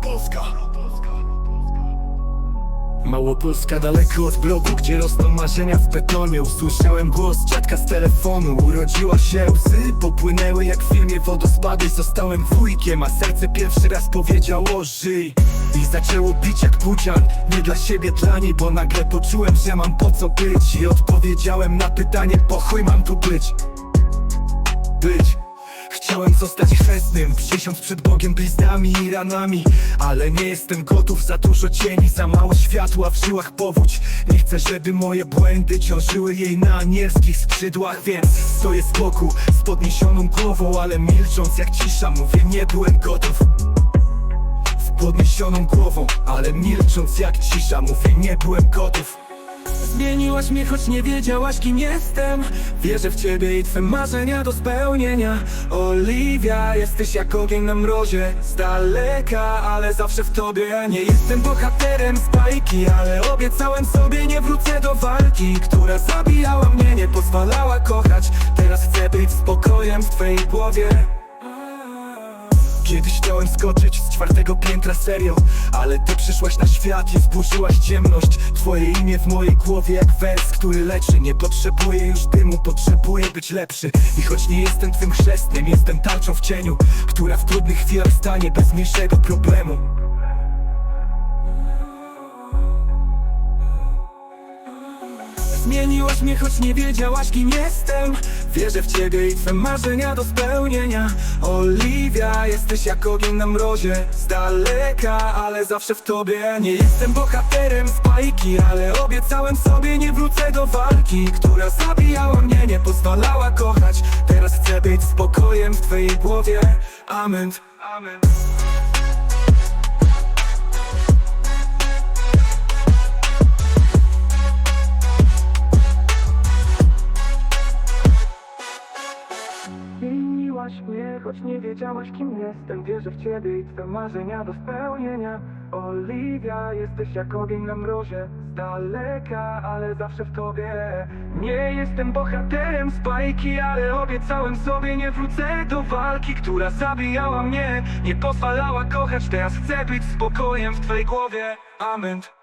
Małopolska. Małopolska daleko od bloku, gdzie rosną marzenia w betonie Usłyszałem głos dziadka z telefonu. Urodziła się łzy, popłynęły jak w filmie wodospady. Zostałem wujkiem, a serce pierwszy raz powiedziało żyj. I zaczęło bić jak budzian Nie dla siebie, dla niej, bo nagle poczułem, że mam po co być. I odpowiedziałem na pytanie, po chuj mam tu być? Być zostać chrzestnym, przysiąc przed Bogiem bliznami i ranami. Ale nie jestem gotów, za dużo cieni, za mało światła w żyłach powódź. Nie chcę, żeby moje błędy ciążyły jej na anielskich skrzydłach Więc stoję z boku, z podniesioną głową, ale milcząc jak cisza Mówię, nie byłem gotów. Podniesioną głową, ale milcząc jak cisza Mówię, nie byłem gotów Zmieniłaś mnie, choć nie wiedziałaś kim jestem. Wierzę w ciebie i twe marzenia do spełnienia. Oliwia, jesteś jak ogień na mrozie. Z daleka, ale zawsze w tobie Nie jestem bohaterem z bajki Ale obiecałem sobie nie wrócę do walki Która zabijała mnie, nie pozwalała kochać. Teraz chcę być spokojem w twojej głowie Kiedyś chciałem skoczyć z czwartego piętra serio. Ale ty przyszłaś na świat i zburzyłaś ciemność. Twoje imię w mojej głowie jak wers, który leczy. Nie potrzebuję już dymu, potrzebuję być lepszy. I choć nie jestem twym chrzestnym, jestem tarczą w cieniu Która w trudnych chwilach stanie bez mniejszego problemu Zmieniłaś mnie, choć nie wiedziałaś kim jestem. Wierzę w ciebie i twe marzenia do spełnienia. Oliwia, jesteś jak ogień na mrozie. Z daleka, ale zawsze w tobie. Nie jestem bohaterem z bajki Ale obiecałem sobie nie wrócę do walki Która zabijała mnie, nie pozwalała kochać. Teraz chcę być spokojem w twojej głowie. Amen, amen Choć nie wiedziałaś kim jestem. Wierzę w ciebie i twe marzenia do spełnienia. Oliwia, jesteś jak ogień na mrozie. Z daleka, ale zawsze w tobie. Nie jestem bohaterem z bajki Ale obiecałem sobie nie wrócę do walki Która zabijała mnie, nie pozwalała kochać Teraz chcę być spokojem w twojej głowie. Amen